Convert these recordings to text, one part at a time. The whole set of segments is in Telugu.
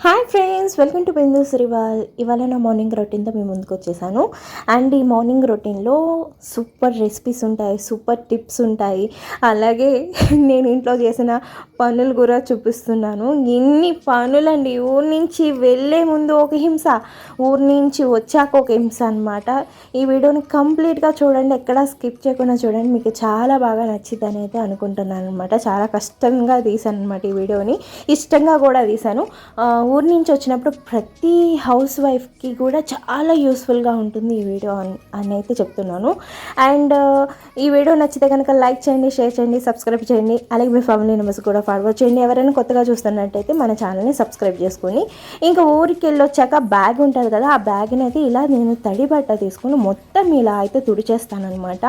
Hi friends welcome to Bindu Srival ఇవాళ నా మార్నింగ్ రొటీన్తో మేము ముందుకు వచ్చేసాను. అండ్ ఈ మార్నింగ్ రొటీన్లో సూపర్ రెసిపీస్ ఉంటాయి సూపర్ టిప్స్ ఉంటాయి. అలాగే నేను ఇంట్లో చేసిన పనులు కూడా చూపిస్తున్నాను. ఎన్ని పనులండి ఊరి నుంచి వెళ్ళే ముందు ఒక హింస ఊరి నుంచి వచ్చాక ఒక హింస అనమాట ఈ వీడియోని కంప్లీట్గా చూడండి ఎక్కడా స్కిప్ చేయకుండా చూడండి. మీకు చాలా బాగా నచ్చింది అయితే అనుకుంటున్నాను అనమాట చాలా కష్టంగా తీసాను అనమాట ఈ వీడియోని. ఇష్టంగా కూడా తీశాను. ఊరి నుంచి వచ్చినప్పుడు ప్రతి హౌస్ వైఫ్కి కూడా చాలా యూస్ఫుల్గా ఉంటుంది ఈ వీడియో అని అని అయితే చెప్తున్నాను. అండ్ ఈ వీడియో నచ్చితే కనుక లైక్ చేయండి షేర్ చేయండి సబ్స్క్రైబ్ చేయండి. అలాగే మీ ఫ్యామిలీ మెంబర్స్ కూడా ఫార్వర్డ్ చేయండి. ఎవరైనా కొత్తగా చూస్తున్నట్టయితే మన ఛానల్ని సబ్స్క్రైబ్ చేసుకొని ఇంకా ఊరికి వెళ్ళొచ్చాక బ్యాగ్ ఉంటుంది కదా ఆ బ్యాగ్ని అయితే ఇలా నేను తడి బట్ట తీసుకుని మొత్తం ఇలా అయితే తుడిచేస్తాను అనమాట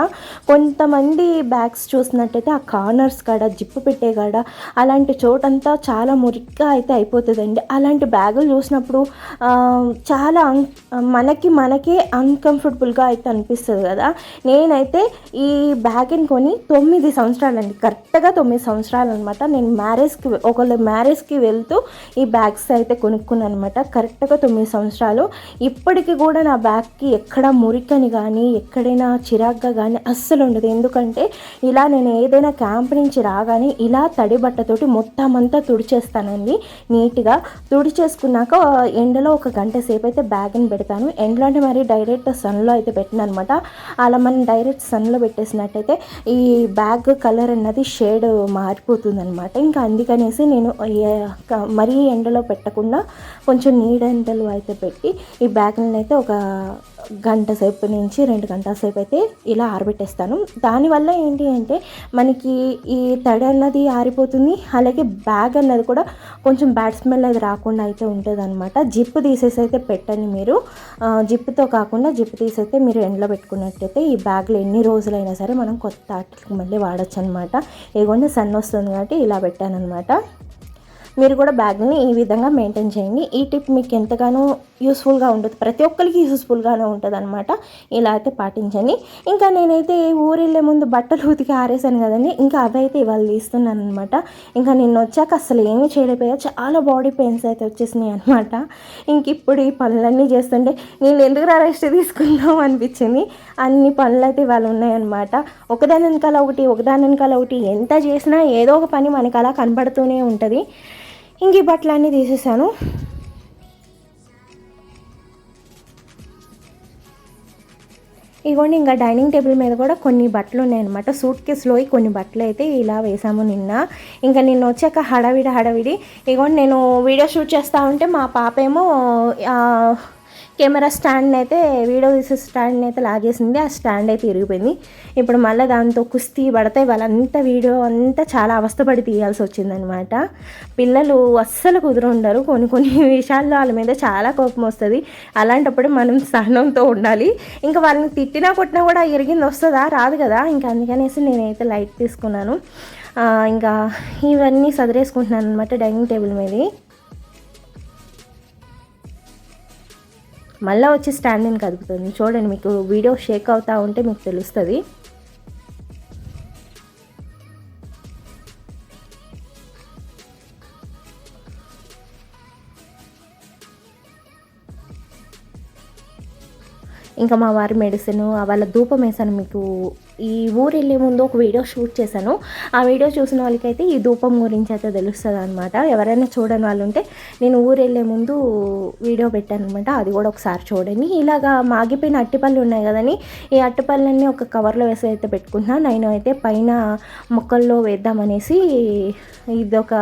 కొంతమంది బ్యాగ్స్ చూసినట్టయితే ఆ కార్నర్స్ కాడ జిప్పు పెట్టే కాడ అలాంటి చోటంతా చాలా మురిగ్గా అయితే అయిపోతుందండి. అలా అలాంటి బ్యాగులు చూసినప్పుడు చాలా అన్- మనకి మనకే అన్కంఫర్టబుల్గా అయితే అనిపిస్తుంది కదా. నేనైతే ఈ బ్యాగ్ని కొని తొమ్మిది సంవత్సరాలు అండి కరెక్ట్గా తొమ్మిది సంవత్సరాలు అనమాట నేను మ్యారేజ్కి ఒకళ్ళ మ్యారేజ్కి వెళ్తూ ఈ బ్యాగ్స్ అయితే కొనుక్కున్నాను అనమాట కరెక్ట్గా తొమ్మిది సంవత్సరాలు. ఇప్పటికి కూడా నా బ్యాగ్కి ఎక్కడ మురికని కానీ ఎక్కడైనా చిరాగ్గా కానీ అస్సలు ఉండదు. ఎందుకంటే ఇలా నేను ఏదైనా క్యాంప్ నుంచి రాగానే ఇలా తడి బట్టతోటి మొత్తం అంతా తుడిచేస్తానండి నీట్గా తుడి చేసుకున్నాక ఎండలో ఒక గంట సేపు అయితే బ్యాగ్ని పెడతాను. ఎండలో అంటే మరి డైరెక్ట్ సన్లో అయితే పెట్టిన అనమాట అలా మనం డైరెక్ట్ సన్లో పెట్టేసినట్టయితే ఈ బ్యాగ్ కలర్ అన్నది షేడ్ మారిపోతుంది అనమాట ఇంకా అందుకనేసి నేను మరీ ఎండలో పెట్టకుండా కొంచెం నీడెండలు అయితే పెట్టి ఈ బ్యాగ్ని అయితే ఒక గంట సేపు నుంచి రెండు గంటల సేపు అయితే ఇలా ఆరబెట్టేస్తాను. దానివల్ల ఏంటి అంటే మనకి ఈ తడి అన్నది ఆరిపోతుంది. అలాగే బ్యాగ్ అన్నది కూడా కొంచెం బ్యాడ్ స్మెల్ అది రాకుండా అయితే ఉంటుంది అనమాట జిప్ తీసేసి అయితే పెట్టండి మీరు. జిప్తో కాకుండా జిప్ తీసైతే మీరు ఎండలో పెట్టుకున్నట్టయితే ఈ బ్యాగ్లో ఎన్ని రోజులైనా సరే మనం కొత్త ఆటలకు మళ్ళీ వాడచ్చు అనమాట ఇదిగోండి సన్ వస్తుంది కాబట్టి ఇలా పెట్టాను అనమాట మీరు కూడా బ్యాగ్ని ఈ విధంగా మెయింటైన్ చేయండి. ఈ టిప్ మీకు ఎంతగానో యూస్ఫుల్గా ఉంటుంది. ప్రతి ఒక్కరికి యూస్ఫుల్గానే ఉంటుంది అనమాట ఇలా అయితే పాటించండి. ఇంకా నేనైతే ఊరు వెళ్ళే ముందు బట్టలు ఉతికి ఆరేసాను కదండి. ఇంకా అవి అయితే ఇవాళ తీస్తున్నాను అనమాట ఇంకా నిన్న వచ్చాక అసలు ఏమీ చేయలేకపోయా. చాలా బాడీ పెయిన్స్ అయితే వచ్చేసినాయి అనమాట ఇంక ఇప్పుడు ఈ పనులన్నీ చేస్తుంటే నేను ఎందుకు రెస్ట్ తీసుకుందాం అనిపించింది. అన్ని పనులు అయితే ఇవాళ ఉన్నాయన్నమాట. ఒకదాని వెనకాల ఒకటి ఒకదాని వెనకాల ఒకటి. ఎంత చేసినా ఏదో ఒక పని మనకు అలా కనబడుతూనే ఉంటుంది. ఇంక ఈ బట్టలన్నీ తీసేసాను. ఇగోండి ఇంకా డైనింగ్ టేబుల్ మీద కూడా కొన్ని బట్టలు ఉన్నాయన్నమాట. సూట్ కేసులో కొన్ని బట్టలు అయితే ఇలా వేసాము నిన్న. ఇంకా నిన్న వచ్చాక హడావిడి హడావిడి. ఇగోండి నేను వీడియో షూట్ చేస్తూ ఉంటే మా పాప ఏమో కెమెరా స్టాండ్ అయితే వీడియో తీసే స్టాండ్ అయితే లాగేసింది. ఆ స్టాండ్ అయితే ఇరిగిపోయింది. ఇప్పుడు మళ్ళీ దాంతో కుస్తీ పడితే వాళ్ళంతా వీడియో అంతా చాలా అవస్థపడి తీయాల్సి వచ్చిందనమాట పిల్లలు అస్సలు కుదురు ఉండరు కొన్ని కొన్ని విషయాల్లో వాళ్ళ మీద చాలా కోపం వస్తుంది. అలాంటప్పుడు మనం సహనంతో ఉండాలి. ఇంకా వాళ్ళని తిట్టినా కొట్టినా కూడా ఇరిగింది వస్తుందా రాదు కదా. ఇంకా అందుకనేసి నేనైతే లైట్ తీసుకున్నాను. ఇంకా ఇవన్నీ సదిరేసుకుంటున్నాను అనమాట డైనింగ్ టేబుల్ మీద. మళ్ళీ వచ్చి స్టాండ్ని కదుపుతుంది. చూడండి మీకు వీడియో షేక్ అవుతూ ఉంటే మీకు తెలుస్తుంది. ఇంకా మా వారి మెడిసిన్ వాళ్ళ ధూపం వేసాను మీకు ఈ ఊరు వెళ్ళే ముందు ఒక వీడియో షూట్ చేశాను. ఆ వీడియో చూసిన వాళ్ళకైతే ఈ ధూపం గురించి అయితే తెలుస్తుంది అనమాట ఎవరైనా చూడని వాళ్ళు ఉంటే నేను ఊరు వెళ్ళే ముందు వీడియో పెట్టాను అనమాట అది కూడా ఒకసారి చూడండి. ఇలాగా మాగిపోయిన అట్టిపళ్ళు ఉన్నాయి కదని ఈ అట్టిపళ్ళన్నీ ఒక కవర్లో వేసి అయితే పెట్టుకుంటున్నాను. నేను అయితే పైన మొక్కల్లో వేద్దామనేసి ఇదొక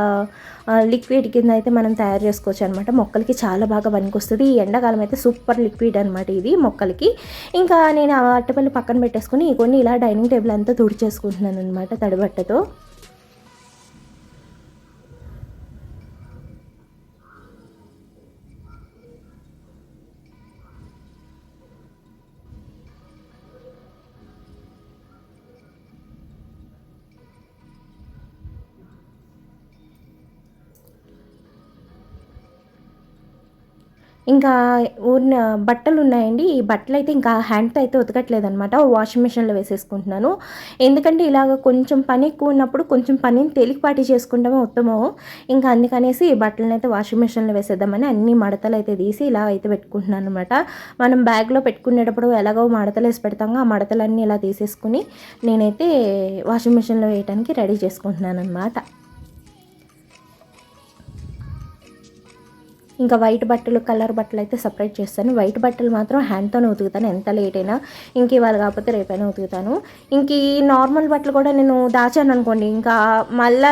లిక్విడ్ కింద అయితే మనం తయారు చేసుకోవచ్చు అనమాట మొక్కలకి చాలా బాగా పనికొస్తుంది. ఈ ఎండాకాలం అయితే సూపర్ లిక్విడ్ అనమాట ఇది మొక్కలకి. ఇంకా నేను ఆ అట్టపల్లి పక్కన పెట్టేసుకుని కొన్ని ఇలా డైనింగ్ టేబుల్ అంతా తుడిచేసుకుంటున్నాను అనమాట తడిబట్టతో. ఇంకా ఊరిన బట్టలు ఉన్నాయండి. ఈ బట్టలు అయితే ఇంకా హ్యాండ్తో అయితే ఉతకట్లేదు అనమాట వాషింగ్ మిషన్లో వేసేసుకుంటున్నాను. ఎందుకంటే ఇలాగ కొంచెం పని ఎక్కువ ఉన్నప్పుడు కొంచెం పనిని తేలికపాటి చేసుకుంటామే ఉత్తమం. ఇంకా అందుకనేసి ఈ బట్టలను అయితే వాషింగ్ మిషన్లో వేసేద్దామని అన్ని మడతలు అయితే తీసి ఇలా అయితే పెట్టుకుంటున్నాను అనమాట మనం బ్యాగ్లో పెట్టుకునేటప్పుడు ఎలాగో మడతలు వేసి పెడతామో ఆ మడతలన్నీ ఇలా తీసేసుకుని నేనైతే వాషింగ్ మిషన్లో వేయడానికి రెడీ చేసుకుంటున్నాను అనమాట ఇంకా వైట్ బట్టలు కలర్ బట్టలు అయితే సపరేట్ చేస్తాను. వైట్ బట్టలు మాత్రం హ్యాండ్తోనే ఉతుకుతాను. ఎంత లేట్ అయినా ఇంక ఇవాళ కాకపోతే రేపైనా ఉతుకుతాను. ఇంక ఈ నార్మల్ బట్టలు కూడా నేను దాచాను అనుకోండి ఇంకా మళ్ళా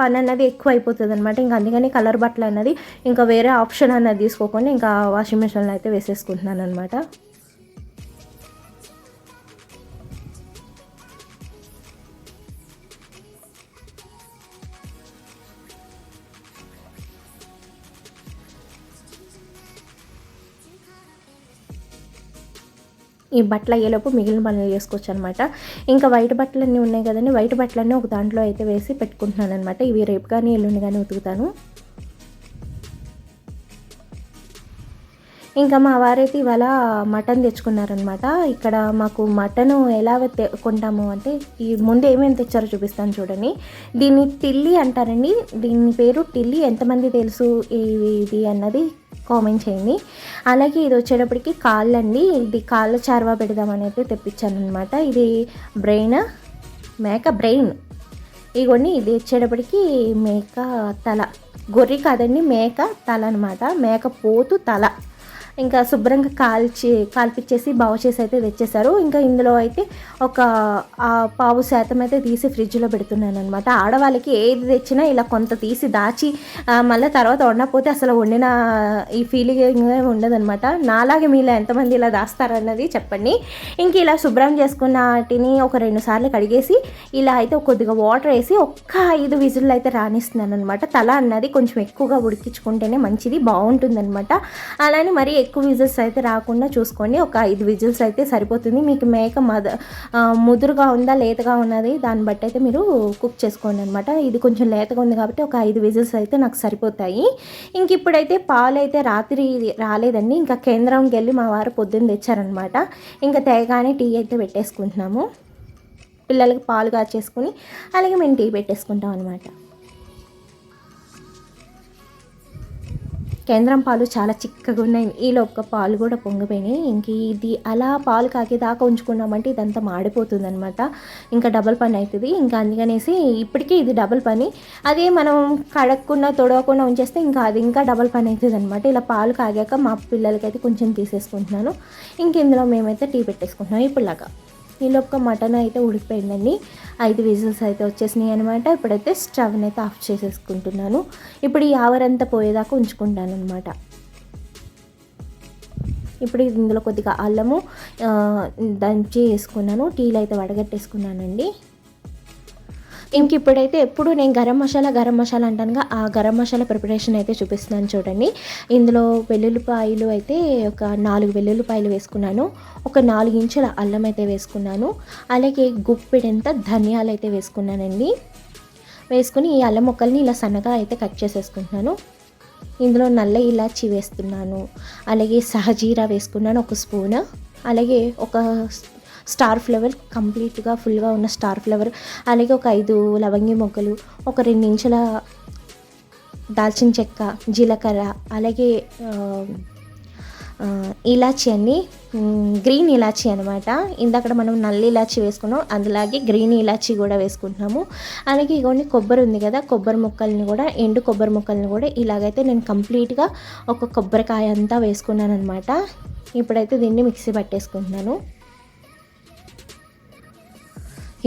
పని అన్నది ఎక్కువ అయిపోతుంది అనమాట ఇంకా అందుకని కలర్ బట్టలు అన్నది ఇంకా వేరే ఆప్షన్ అన్నది తీసుకోకుండా ఇంకా వాషింగ్ మిషన్లో అయితే వేసేసుకుంటున్నాను అనమాట ఈ బట్టలు అయ్యేలోపు మిగిలిన పనులు చేసుకోవచ్చు అనమాట ఇంకా వైట్ బట్టలన్నీ ఉన్నాయి కదండి వైట్ బట్టలన్నీ ఒక దాంట్లో అయితే వేసి పెట్టుకుంటున్నాను అనమాట ఇవి రేపు కానీ ఎల్లుండి కానీ ఉతుకుతాను. ఇంకా మా వారైతే ఇవాళ మటన్ తెచ్చుకున్నారనమాట. ఇక్కడ మాకు మటన్ ఎలా తె- కొంటాము అంటే ఈ ముందు ఏమేమి తెచ్చారో చూపిస్తాను చూడండి. దీన్ని టిల్లి అంటారండి. దీని పేరు టిల్లి ఎంతమంది తెలుసు ఇది ఇది అన్నది? కామెంట్ చేయండి. అలాగే ఇది వచ్చేటప్పటికి కాళ్ళు అండి ఇది కాళ్ళ చార్వా పెడదామని అయితే తెప్పించాను అనమాట ఇది బ్రెయిన్ మేక బ్రెయిన్. ఇగోండి ఇది వచ్చేటప్పటికి మేక తల. గొర్రె కాదండి మేక తల అనమాట మేక పోతు తల. ఇంకా శుభ్రంగా కాల్చి కాల్పిచ్చేసి బాగు చేసి అయితే తెచ్చేసారు ఇంకా ఇందులో అయితే ఒక పావు శాతం అయితే తీసి ఫ్రిడ్జ్లో పెడుతున్నాను అనమాట ఆడవాళ్ళకి ఏది తెచ్చినా ఇలా కొంత తీసి దాచి మళ్ళీ తర్వాత వండకపోతే అసలు వండిన ఈ ఫీలింగ్ ఉండదనమాట నాలాగే మీలో ఎంతమంది ఇలా దాస్తారన్నది చెప్పండి. ఇంక ఇలా శుభ్రం చేసుకున్న వాటిని ఒక రెండు సార్లు కడిగేసి ఇలా అయితే కొద్దిగా వాటర్ వేసి ఒక్క ఐదు విజులు అయితే రాణిస్తున్నాను అనమాట తల అన్నది కొంచెం ఎక్కువగా ఉడికించుకుంటేనే మంచిది బాగుంటుందన్నమాట. అలానే మరీ ఎక్కువ విజిల్స్ అయితే రాకుండా చూసుకోండి. ఒక ఐదు విజిల్స్ అయితే సరిపోతుంది. మీకు మేక మద ముదురుగా ఉందా లేతగా ఉన్నది దాన్ని బట్టి అయితే మీరు కుక్ చేసుకోండి అనమాట ఇది కొంచెం లేతగా ఉంది కాబట్టి ఒక ఐదు విజిల్స్ అయితే నాకు సరిపోతాయి. ఇంక ఇప్పుడైతే పాలు అయితే రాత్రి రాలేదండి. ఇంకా కేంద్రంకి వెళ్ళి మా వారు పొద్దున్న తెచ్చారనమాట ఇంకా తేగానే టీ అయితే పెట్టేసుకుంటున్నాము. పిల్లలకి పాలు కాచేసుకుని అలాగే మేము టీ పెట్టేసుకుంటాం అనమాట కేంద్రం పాలు చాలా చిక్కగా ఉన్నాయి. ఈలో లోపల పాలు కూడా పొంగిపోయినాయి. ఇంక ఇది అలా పాలు కాకేదాకా ఉంచుకున్నామంటే ఇదంతా మాడిపోతుంది అనమాట ఇంకా డబల్ పని అవుతుంది. ఇంకా అందుకనేసి ఇప్పటికీ ఇది డబల్ పని. అదే మనం కడగకుండా తొడవకుండా ఉంచేస్తే ఇంకా అది ఇంకా డబల్ పని అవుతుంది అనమాట ఇలా పాలు కాగాక మా పిల్లలకైతే కొంచెం తీసేసుకుంటున్నాను. ఇంక ఇందులో మేమైతే టీ పెట్టేసుకుంటున్నాం. ఇప్పుడులాగా. ఈ లోపల మటన్ అయితే ఉడికిపోయిందండి. ఐదు విజిల్స్ అయితే వచ్చేసినాయి అనమాట ఇప్పుడైతే స్టవ్ని అయితే ఆఫ్ చేసేసుకుంటున్నాను. ఇప్పుడు ఈ ఆవరంతా పోయేదాకా ఉంచుకుంటాను అనమాట ఇప్పుడు ఇందులో కొద్దిగా అల్లము దంచి వేసుకున్నాను. టీలు అయితే వడగట్టేసుకున్నానండి. ఇంక ఇప్పుడైతే ఎప్పుడు నేను గరం మసాలా గరం మసాలా అంటానుగా ఆ గరం మసాలా ప్రిపరేషన్ అయితే చూపిస్తున్నాను చూడండి. ఇందులో వెల్లుల్లిపాయలు అయితే ఒక నాలుగు వెల్లుల్లిపాయలు వేసుకున్నాను. ఒక నాలుగు ఇంచుల అల్లం అయితే వేసుకున్నాను. అలాగే గుప్పెడంత ధనియాలు అయితే వేసుకున్నానండి. వేసుకుని ఈ అల్లం ముక్కల్ని ఇలా సన్నగా అయితే కట్ చేసేసుకుంటున్నాను. ఇందులో నల్ల ఇలాచి వేస్తున్నాను. అలాగే సహజీరా వేసుకున్నాను ఒక స్పూన్. అలాగే ఒక స్టార్ ఫ్లేవర్ కంప్లీట్గా ఫుల్గా ఉన్న స్టార్ ఫ్లేవర్. అలాగే ఒక ఐదు లవంగి మొగ్గలు ఒక రెండు ఇంచుల దాల్చిన చెక్క జీలకర్ర అలాగే ఇలాచి అన్ని గ్రీన్ ఇలాచి అనమాట ఇందాక మనం నల్ల ఇలాచి వేసుకున్నాం అందులాగే గ్రీన్ ఇలాచి కూడా వేసుకుంటున్నాము. అలాగే ఇగోండి కొబ్బరి ఉంది కదా కొబ్బరి ముక్కల్ని కూడా ఎండు కొబ్బరి ముక్కల్ని కూడా ఇలాగైతే నేను కంప్లీట్గా ఒక కొబ్బరికాయ అంతా వేసుకున్నాను అనమాట ఇప్పుడైతే దీన్ని మిక్సీ పట్టేసుకుంటున్నాను.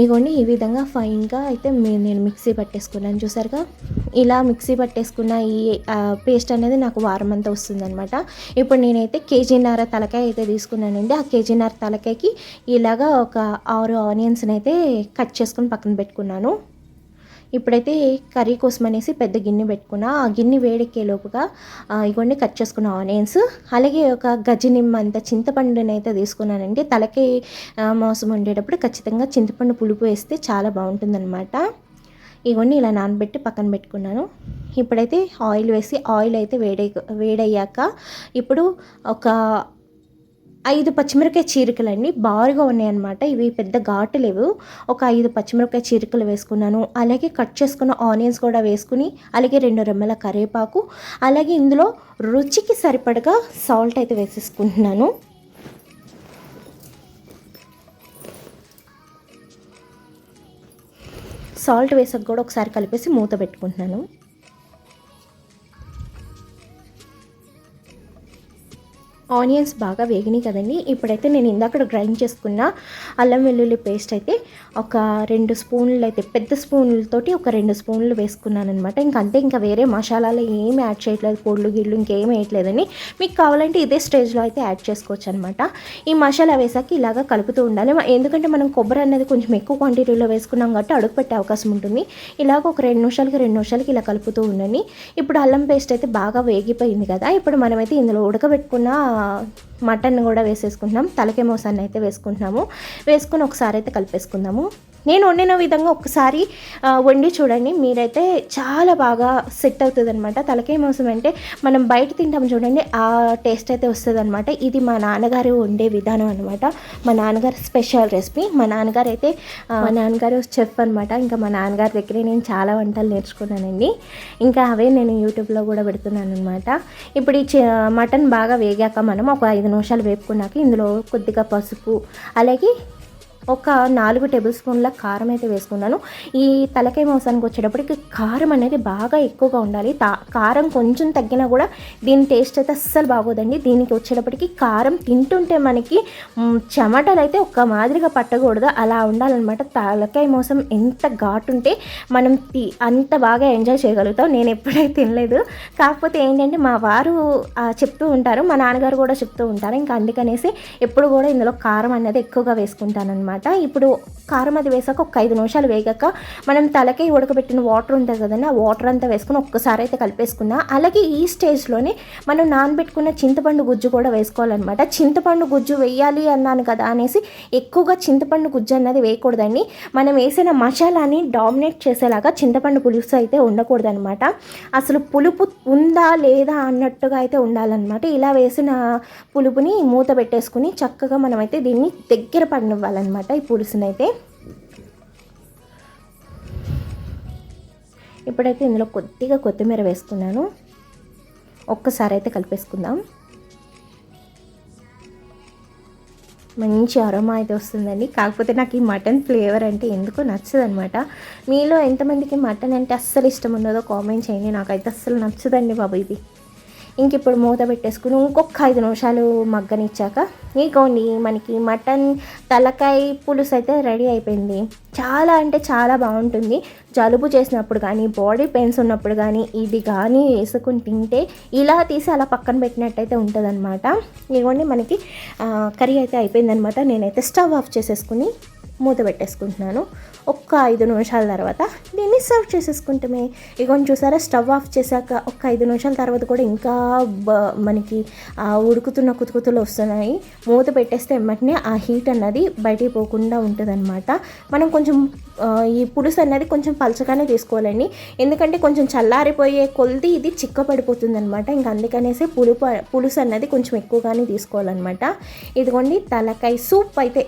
ఇగోండి ఈ విధంగా ఫైన్గా అయితే నేను మిక్సీ పట్టేసుకున్నాను. చూసారుగా? ఇలా మిక్సీ పట్టేసుకున్న ఈ పేస్ట్ అనేది నాకు వారం అంతా వస్తుందనమాట ఇప్పుడు నేనైతే కేజీన్నర తలకాయ అయితే తీసుకున్నానండి. ఆ కేజీన్నర తలకాయకి ఇలాగా ఒక ఆరు ఆనియన్స్ని అయితే కట్ చేసుకుని పక్కన పెట్టుకున్నాను. ఇప్పుడైతే కర్రీ కోసం అనేసి పెద్ద గిన్నె పెట్టుకున్నా. ఆ గిన్నె వేడెక్కే లోపుగా ఆ, కట్ చేసుకున్న ఆనియన్స్. అలాగే ఒక గజనిమ్మ అంత చింతపండుని అయితే తీసుకున్నానండి. తలకి మోసం వండేటప్పుడు ఖచ్చితంగా చింతపండు పులుపు వేస్తే చాలా బాగుంటుందన్నమాట. ఇవన్నీ ఇలా నానబెట్టి పక్కన పెట్టుకున్నాను. ఇప్పుడైతే ఆయిల్ వేసి ఆయిల్ అయితే వేడై వేడయ్యాక ఇప్పుడు ఒక ఐదు పచ్చిమిరపకాయ చీరికలండి. బారుగా ఉన్నాయన్నమాట. ఇవి పెద్ద ఘాటు లేవు. ఒక ఐదు పచ్చిమిరకాయ చీరికలు వేసుకున్నాను. అలాగే కట్ చేసుకున్న ఆనియన్స్ కూడా వేసుకుని అలాగే రెండు రెమ్మల కరివేపాకు అలాగే ఇందులో రుచికి సరిపడగా సాల్ట్ అయితే వేసేసుకుంటున్నాను. సాల్ట్ వేసాక కూడా ఒకసారి కలిపేసి మూత పెట్టుకుంటున్నాను. ఆనియన్స్ బాగా వేగినాయి కదండి. ఇప్పుడైతే నేను ఇందాక గ్రైండ్ చేసుకున్న అల్లం వెల్లుల్లి పేస్ట్ అయితే ఒక రెండు స్పూన్లు అయితే పెద్ద స్పూన్లతోటి ఒక రెండు స్పూన్లు వేసుకున్నాను అనమాట ఇంకా ఇంకా వేరే మసాలాలు ఏమి యాడ్ చేయట్లేదు. పొడులు గిళ్ళు ఇంకేం వేయట్లేదని మీకు కావాలంటే ఇదే స్టేజ్లో అయితే యాడ్ చేసుకోవచ్చు అనమాట ఈ మసాలా వేసాక ఇలాగా కలుపుతూ ఉండాలి. ఎందుకంటే మనం కొబ్బరి అనేది కొంచెం ఎక్కువ క్వాంటిటీలో వేసుకున్నాం కాబట్టి అడుగు పెట్టే అవకాశం ఉంటుంది. ఇలాగ ఒక రెండు నిమిషాలకి రెండు నిమిషాలకి ఇలా కలుపుతూ ఉండండి. ఇప్పుడు అల్లం పేస్ట్ అయితే బాగా వేగిపోయింది కదా. ఇప్పుడు మనమైతే ఇందులో ఉడకబెట్టుకున్న 啊 మటన్ కూడా వేసేసుకుంటున్నాం. తలకే మోసాన్ని అయితే వేసుకుంటున్నాము. వేసుకుని ఒకసారి అయితే కలిపేసుకుందాము. నేను వండిన విధంగా ఒకసారి వండి చూడండి. మీరైతే చాలా బాగా సెట్ అవుతుంది అనమాట తలకాయ మాంసం అంటే మనం బయట తింటాం చూడండి ఆ టేస్ట్ అయితే వస్తుంది అనమాట ఇది మా నాన్నగారు వండే విధానం అనమాట మా నాన్నగారు స్పెషల్ రెసిపీ. మా నాన్నగారు అయితే మా నాన్నగారు చెఫ్ అనమాట ఇంకా మా నాన్నగారి దగ్గరే నేను చాలా వంటలు నేర్చుకున్నానండి. ఇంకా అవే నేను యూట్యూబ్లో కూడా పెడుతున్నాను అనమాట ఇప్పుడు ఈ మటన్ బాగా వేగాక మనం ఒక ఐదు నిమిషాలు వేపుకున్నాక ఇందులో కొద్దిగా పసుపు అలాగే ఒక నాలుగు టేబుల్ స్పూన్ల కారం అయితే వేసుకున్నాను. ఈ తలకాయ మాంసానికి వచ్చేటప్పటికి కారం అనేది బాగా ఎక్కువగా ఉండాలి. కారం కొంచెం తగ్గినా కూడా దీని టేస్ట్ అయితే అస్సలు బాగోదండి. దీనికి వచ్చేటప్పటికి కారం తింటుంటే మనకి చెమటలు అయితే ఒక్క మాదిరిగా పట్టకూడదు. అలా ఉండాలన్నమాట. తలకాయ మోసం ఎంత ఘాటు ఉంటే మనం అంత బాగా ఎంజాయ్ చేయగలుగుతాం. నేను ఎప్పుడైతే తినలేదు. కాకపోతే ఏంటంటే మా వారు చెప్తూ ఉంటారు. మా నాన్నగారు కూడా చెప్తూ ఉంటారు. ఇంకా అందుకనేసి ఎప్పుడు కూడా ఇందులో కారం అనేది ఎక్కువగా వేసుకుంటానన్నమాట. అనమాట ఇప్పుడు కారం అది వేసాక ఒక ఐదు నిమిషాలు వేగాక మనం తలకి ఉడకబెట్టిన వాటర్ ఉంటుంది కదండి ఆ వాటర్ అంతా వేసుకుని ఒక్కసారి అయితే కలిపేసుకున్నా అలాగే ఈ స్టేజ్లోనే మనం నానబెట్టుకున్న చింతపండు గుజ్జు కూడా వేసుకోవాలన్నమాట. చింతపండు గుజ్జు వేయాలి అన్నాను కదా అనేసి ఎక్కువగా చింతపండు గుజ్జు అన్నది వేయకూడదండి. మనం వేసిన మసాలాని డామినేట్ చేసేలాగా చింతపండు పులుసు అయితే ఉండకూడదనమాట అసలు పులుపు ఉందా లేదా అన్నట్టుగా అయితే ఉండాలన్నమాట. ఇలా వేసిన పులుపుని మూత పెట్టేసుకుని చక్కగా మనమైతే దీన్ని దగ్గర పడినివ్వాలన్నమాట. ఈ పులుసునైతే. ఇప్పుడైతే ఇందులో కొద్దిగా కొత్తిమీర వేసుకున్నాను. ఒక్కసారి అయితే కలిపేసుకుందాం. మంచి అరోమా అయితే వస్తుందండి. కాకపోతే నాకు ఈ మటన్ ఫ్లేవర్ అంటే ఎందుకు నచ్చదనమాట మీలో ఎంతమందికి మటన్ అంటే అస్సలు ఇష్టం ఉన్నదో కామెంట్ చేయండి. నాకైతే అస్సలు నచ్చదండి బాబు ఇది. ఇంక ఇప్పుడు మూత పెట్టేసుకుని ఇంకొక ఐదు నిమిషాలు మగ్గనిచ్చాక ఇగోండి మనకి మటన్ తలకాయ పులుసు అయితే రెడీ అయిపోయింది. చాలా అంటే చాలా బాగుంటుంది. జలుబు చేసినప్పుడు కానీ బాడీ పెయిన్స్ ఉన్నప్పుడు కానీ ఇది కానీ వేసుకుని తింటే ఇలా తీసి అలా పక్కన పెట్టినట్టయితే ఉంటుంది అనమాట ఇదిగోండి మనకి కర్రీ అయితే అయిపోయిందనమాట నేనైతే స్టవ్ ఆఫ్ చేసేసుకుని మూత పెట్టేసుకుంటున్నాను. ఒక్క ఐదు నిమిషాల తర్వాత దీన్ని సర్వ్ చేసేసుకుంటామే. ఇక చూసారా స్టవ్ ఆఫ్ చేశాక ఒక ఐదు నిమిషాల తర్వాత కూడా ఇంకా మనకి ఉడుకుతున్న కుతుకుతులు వస్తున్నాయి. మూత పెట్టేస్తే వెంటనే ఆ హీట్ అన్నది బయటికి పోకుండా ఉంటుంది మనం కొంచెం ఈ పులుసు అన్నది కొంచెం పలచగానే తీసుకోవాలండి. ఎందుకంటే కొంచెం చల్లారిపోయే కొలిది ఇది చిక్క పడిపోతుంది అనమాట ఇంకా అందుకనేసి పులుపు పులుసు అన్నది కొంచెం ఎక్కువగానే తీసుకోవాలన్నమాట. ఇదిగోండి తలకాయ సూప్ అయితే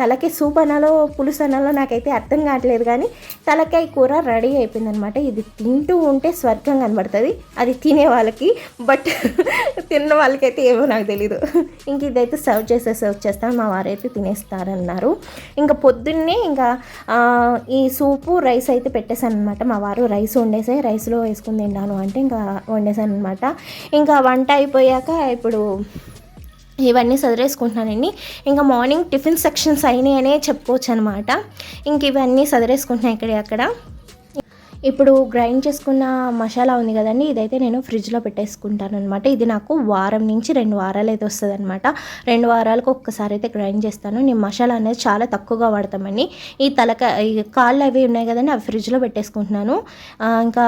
తలకాయ సూప్ అనాలో పులుసు అనాలో నాకైతే అర్థం అర్థం కావట్లేదు కానీ తలకాయ కూర రెడీ అయిపోయిందనమాట. ఇది తింటూ ఉంటే స్వర్గం కనబడుతుంది. అది తినే వాళ్ళకి బట్ తిన్న వాళ్ళకైతే ఏమో నాకు తెలీదు. ఇంక ఇదైతే సర్వ్ చేస్తే సర్వ్ చేస్తాను. మా వారైతే తినేస్తారన్నారు. ఇంకా పొద్దున్నే ఇంకా ఈ సూపు రైస్ అయితే పెట్టేశాను అనమాట మా వారు రైస్ వండేసే రైస్లో వేసుకుని తిన్నాను అంటే ఇంకా వండేశాను అనమాట ఇంకా వంట అయిపోయాక ఇప్పుడు ఇవన్నీ సదిరేసుకుంటున్నానండి. ఇంకా మార్నింగ్ టిఫిన్ సెక్షన్స్ అయినాయనే చెప్పుకోవచ్చు అనమాట ఇంక ఇవన్నీ సదిరేసుకుంటున్నాయి ఇక్కడ అక్కడ. ఇప్పుడు గ్రైండ్ చేసుకున్న మసాలా ఉంది కదండి ఇదైతే నేను ఫ్రిడ్జ్లో పెట్టేసుకుంటాను అనమాట ఇది నాకు వారం నుంచి రెండు వారాలు అయితే వస్తుంది అనమాట రెండు వారాలకు ఒక్కసారి అయితే గ్రైండ్ చేస్తాను. నేను మసాలా అనేది చాలా తక్కువగా వాడతామండి. ఈ తలక ఈ కాళ్ళు అవి ఉన్నాయి కదండి అవి ఫ్రిడ్జ్లో పెట్టేసుకుంటున్నాను. ఇంకా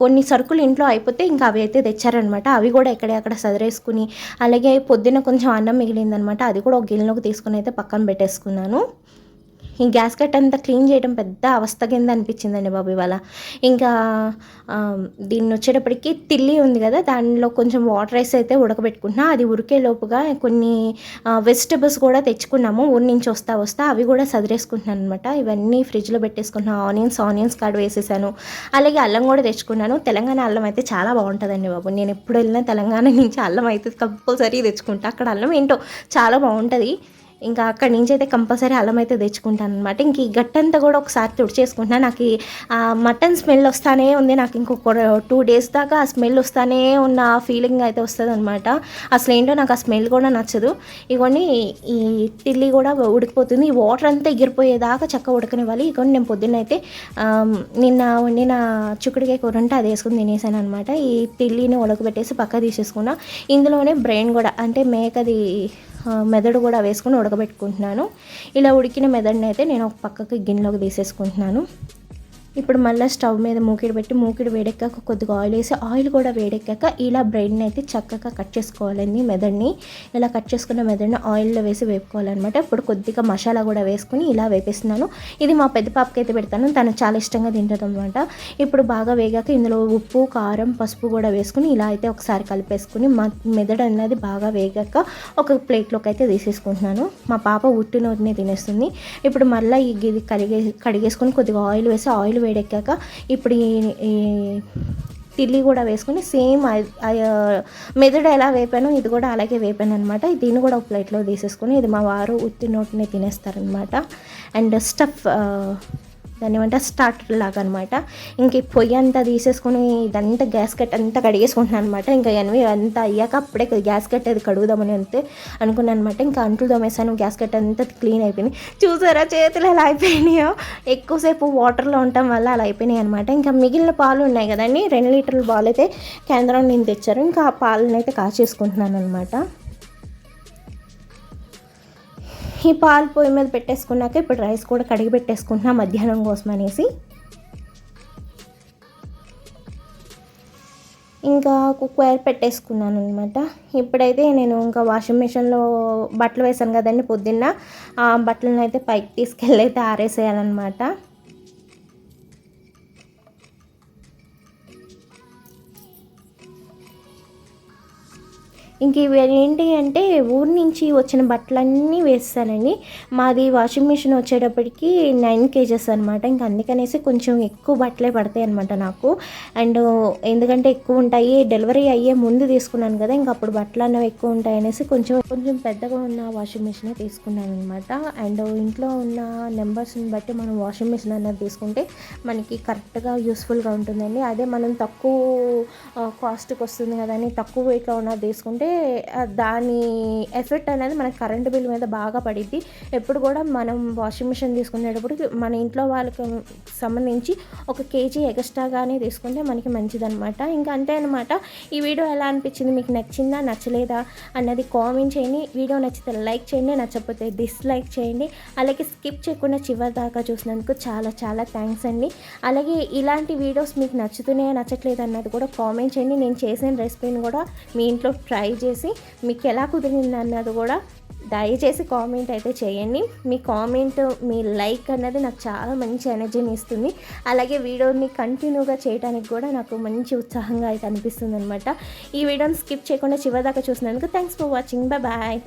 కొన్ని సరుకులు ఇంట్లో అయిపోతే ఇంకా అవి అయితే తెచ్చారనమాట అవి కూడా ఎక్కడే అక్కడ సదరేసుకుని అలాగే పొద్దున కొంచెం అన్నం మిగిలిందనమాట అది కూడా ఒక గిన్నెలోకి తీసుకుని అయితే పక్కన పెట్టేసుకున్నాను. ఈ గ్యాస్ కట్ అంతా క్లీన్ చేయడం పెద్ద అవస్థ కింద అనిపించిందండి బాబు ఇవాళ. ఇంకా దీన్ని వచ్చేటప్పటికి తిల్లి ఉంది కదా దానిలో కొంచెం వాటర్ రైస్ అయితే ఉడకబెట్టుకుంటున్నా. అది ఉరికే లోపుగా కొన్ని వెజిటబుల్స్ కూడా తెచ్చుకున్నాము. ఊరి నుంచి వస్తా వస్తా అవి కూడా సదిరేసుకుంటున్నాను అనమాట ఇవన్నీ ఫ్రిడ్జ్లో పెట్టేసుకుంటున్నాను ఆనియన్స్ ఆనియన్స్ కార్డ్ వేసేసాను అలాగే అల్లం కూడా తెచ్చుకున్నాను. తెలంగాణ అల్లం అయితే చాలా బాగుంటుందండి బాబు. నేను ఎప్పుడు వెళ్ళినా తెలంగాణ నుంచి అల్లం అయితే కంపల్సరీ తెచ్చుకుంటా. అక్కడ అల్లం ఏంటో చాలా బాగుంటుంది. ఇంకా అక్కడి నుంచి అయితే కంపల్సరీ అల్లం అయితే తెచ్చుకుంటాను అనమాట ఇంక ఈ గట్టంతా కూడా ఒకసారి తుడిచేసుకుంటున్నా. నాకు ఆ మటన్ స్మెల్ వస్తానే ఉంది. నాకు ఇంకొక టూ డేస్ దాకా ఆ స్మెల్ వస్తానే ఉన్న ఫీలింగ్ అయితే వస్తుంది అనమాట అసలు ఏంటో నాకు ఆ స్మెల్ కూడా నచ్చదు. ఇవన్నీ ఈ తిల్లి కూడా ఉడికిపోతుంది. ఈ వాటర్ అంతా ఎగిరిపోయేదాకా చక్క ఉడకనివ్వాలి. ఇక నేను పొద్దున్న అయితే నిన్న వండిన చిక్కుడుకాయ కూర ఉంటే అది వేసుకుని తినేసాను అనమాట ఈ తిల్లిని ఉడకబెట్టేసి పక్క తీసేసుకున్నా. ఇందులోనే బ్రెయిన్ కూడా అంటే మేకది మెదడు కూడా వేసుకుని ఉడకబెట్టుకుంటున్నాను. ఇలా ఉడికిన మెదడుని అయితే నేను ఒక పక్కకి గిన్నెలోకి తీసేసుకుంటున్నాను. ఇప్పుడు మళ్ళీ స్టవ్ మీద మూకిడి పెట్టి మూకిడి వేడెక్కాక కొద్దిగా ఆయిల్ వేసి ఆయిల్ కూడా వేడెక్కాక ఇలా బ్రెడ్ని అయితే చక్కగా కట్ చేసుకోవాలండి మెదడుని. ఇలా కట్ చేసుకున్న మెదడుని ఆయిల్లో వేసి వేపుకోవాలన్నమాట. ఇప్పుడు కొద్దిగా మసాలా కూడా వేసుకుని ఇలా వేపిస్తున్నాను. ఇది మా పెద్ద పాపకి అయితే పెడతాను. తను చాలా ఇష్టంగా తింటుంది అనమాట ఇప్పుడు బాగా వేగాక ఇందులో ఉప్పు కారం పసుపు కూడా వేసుకుని ఇలా అయితే ఒకసారి కలిపేసుకుని మా మెదడు అనేది బాగా వేగాక ఒక ప్లేట్లోకి అయితే తీసేసుకుంటున్నాను. మా పాప ఉట్టి నోటినే తినేస్తుంది. ఇప్పుడు మళ్ళీ ఇది కడిగే కడిగేసుకొని కొద్దిగా ఆయిల్ వేసి ఆయిల్ వేడెక్కాక ఇప్పుడు ఈ తిల్లి కూడా వేసుకొని సేమ్ మెదడు ఎలా వేపానో ఇది కూడా అలాగే వేపాను అనమాట దీన్ని కూడా ఒక ప్లేట్లో తీసేసుకొని ఇది మా వారు ఉత్తి నోటిని తినేస్తారనమాట అండ్ స్టఫ్ దాన్ని స్టార్టర్ లాగా అనమాట ఇంక పొయ్యి అంతా తీసేసుకొని ఇదంతా గ్యాస్ కట్ అంతా కడిగేసుకుంటున్నాను అనమాట. ఇంకా ఎనవి అంతా అయ్యాక అప్పుడే గ్యాస్ కట్ అది కడుగుదామని అంతే అనుకున్నాను అనమాట. ఇంకా అంట్లు తోమేసాను గ్యాస్ కట్ అంతా క్లీన్ అయిపోయింది. చూసారా చేతులు ఎలా అయిపోయినాయో? ఎక్కువసేపు వాటర్లో ఉండటం వల్ల అలా అయిపోయినాయి అనమాట. ఇంకా మిగిలిన పాలు ఉన్నాయి కదండి రెండు లీటర్ల పాలు అయితే కేంద్రం నేను తెచ్చారు. ఇంకా ఆ పాలను అయితే కాచేసుకుంటున్నాను అనమాట. ఈ పాలు పొయ్యి మీద పెట్టేసుకున్నాక ఇప్పుడు రైస్ కూడా కడిగి పెట్టేసుకుంటున్నా మధ్యాహ్నం కోసం అనేసి. ఇంకా కుక్వేర్ పెట్టేసుకున్నాను అనమాట ఇప్పుడైతే నేను ఇంకా వాషింగ్ మిషన్లో బట్టలు వేసాను కదండి పొద్దున్న. ఆ బట్టలను అయితే పైకి తీసుకెళ్ళి అయితే ఆరేసేయాలన్నమాట. ఇంక ఇవి ఏంటి అంటే ఊరి నుంచి వచ్చిన బట్టలన్నీ వేస్తానండి. మాది వాషింగ్ మిషన్ వచ్చేటప్పటికి నైన్ కేజెస్ అనమాట ఇంకా అందుకనేసి కొంచెం ఎక్కువ బట్టలే పడతాయి అనమాట నాకు. అండ్ ఎందుకంటే ఎక్కువ ఉంటాయి డెలివరీ అయ్యే ముందు తీసుకున్నాను కదా ఇంకా అప్పుడు బట్టలు అన్నవి ఎక్కువ ఉంటాయి అనేసి కొంచెం కొంచెం పెద్దగా ఉన్న వాషింగ్ మిషన్ తీసుకున్నాను అనమాట అండ్ ఇంట్లో ఉన్న నెంబర్స్ని బట్టి మనం వాషింగ్ మిషన్ అన్నది తీసుకుంటే మనకి కరెక్ట్గా యూస్ఫుల్గా ఉంటుందండి. అదే మనం తక్కువ కాస్ట్కి వస్తుంది కదా అని తక్కువ వెయిట్లో ఉన్నది తీసుకుంటే ఆ, దాని ఎఫెక్ట్ అనేది మనకి కరెంట్ బిల్ మీద బాగా పడిద్ది. ఎప్పుడు కూడా మనం వాషింగ్ మిషన్ తీసుకునేటప్పుడు మన ఇంట్లో వాళ్ళకి సంబంధించి ఒక కేజీ ఎక్స్ట్రాగానే తీసుకుంటే మనకి మంచిదనమాట ఇంకా అంతే అనమాట ఈ వీడియో ఎలా అనిపించింది? మీకు నచ్చిందా? నచ్చలేదా? అన్నది కామెంట్ చేయండి. వీడియో నచ్చితే లైక్ చేయండి. నచ్చకపోతే డిస్లైక్ చేయండి. అలాగే స్కిప్ చేయకుండా చివరి దాకా చూసినందుకు చాలా చాలా థ్యాంక్స్ అండి. అలాగే ఇలాంటి వీడియోస్ మీకు నచ్చుతున్నాయా నచ్చట్లేదు అన్నది కూడా కామెంట్ చేయండి. నేను చేసిన రెసిపీని కూడా మీ ఇంట్లో ట్రై చేసి మీకు ఎలా కుదిరింది అన్నది కూడా దయచేసి కామెంట్ అయితే చేయండి. మీ కామెంట్ మీ లైక్ అన్నది నాకు చాలా మంచి ఎనర్జీని ఇస్తుంది. అలాగే వీడియోని కంటిన్యూగా చేయడానికి కూడా నాకు మంచి ఉత్సాహంగా అయితే అనిపిస్తుంది అనమాట ఈ వీడియోని స్కిప్ చేయకుండా చివరిదాకా చూసినందుకు థ్యాంక్స్ ఫర్ వాచింగ్. బాయ్.